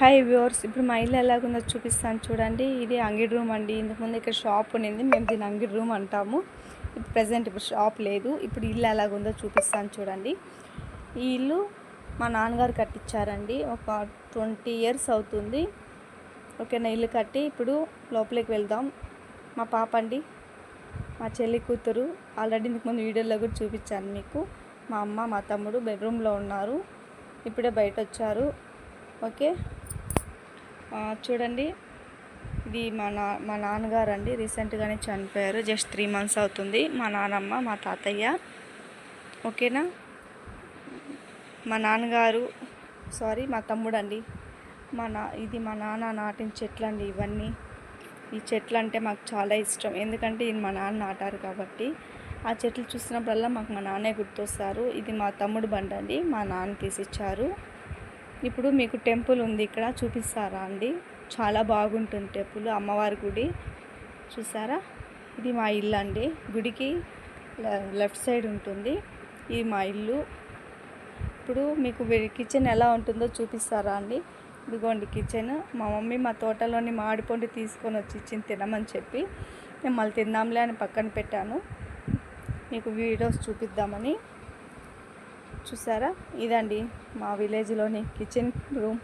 Hi viewers ఇప్పుడు మా ఇల్లు ఎలాగుందో చూపిస్తాను చూడండి. ఇది అంగిడి రూమ్ అండి. ఇంతకుముందు ఇక్కడ షాప్ ఉన్నింది మేము దీన్ని అంగిడి రూమ్ అంటాము. ఇప్పుడు ప్రజెంట్ ఇప్పుడు షాప్ లేదు. ఇప్పుడు ఇల్లు ఎలాగుందో చూపిస్తాను చూడండి. ఈ ఇల్లు మా నాన్నగారు కట్టించారండి. ఒక ట్వంటీ ఇయర్స్ అవుతుంది. ఓకేనా ఇల్లు కట్టి ఇప్పుడు లోపలికి వెళ్దాం. మా పాప అండి మా చెల్లి కూతురు. ఆల్రెడీ ఇంతకుముందు వీడియోలో కూడా చూపించాను మీకు. మా అమ్మ మా తమ్ముడు బెడ్రూమ్లో ఉన్నారు. ఇప్పుడే బయట వచ్చారు ఓకే. చూడండి. ఇది మా నా మా నాన్నగారు అండి రీసెంట్గానే చనిపోయారు. జస్ట్ త్రీ మంత్స్ అవుతుంది. మా నాన్నమ్మ మా తాతయ్య. ఓకేనా? మా నాన్నగారు సారీ మా తమ్ముడు అండి మా నా ఇది మా నాన్న నాటిన చెట్లు అండి ఇవన్నీ. ఈ చెట్లు అంటే మాకు చాలా ఇష్టం. ఎందుకంటే ఇది మా నాన్న నాటారు కాబట్టి. ఆ చెట్లు చూసినప్పుడల్లా మాకు మా నాన్నే గుర్తొస్తారు. ఇది మా తమ్ముడు బండి అండి మా నాన్న తీసిచ్చారు. ఇప్పుడు మీకు టెంపుల్ ఉంది ఇక్కడ చూపిస్తారా అండి? చాలా బాగుంటుంది టెంపుల్ అమ్మవారి గుడి. చూసారా? ఇది మా ఇల్లు అండి. గుడికి లె- లెఫ్ట్ సైడ్ ఉంటుంది. ఇది మా ఇల్లు. ఇప్పుడు మీకు కిచెన్ ఎలా ఉంటుందో చూపిస్తారా అండి? ఇదిగోండి కిచెన్. మా మమ్మీ మా తోటలోని మామిడిపండు తీసుకొని వచ్చి ఇచ్చింది తినమని చెప్పి. నేను మళ్ళీ తిందాంలే అని పక్కన పెట్టాను. మీకు వీడియోస్ చూపిద్దామని. చూసారా? ఇదండి మా విలేజ్లోని కిచెన్ రూమ్.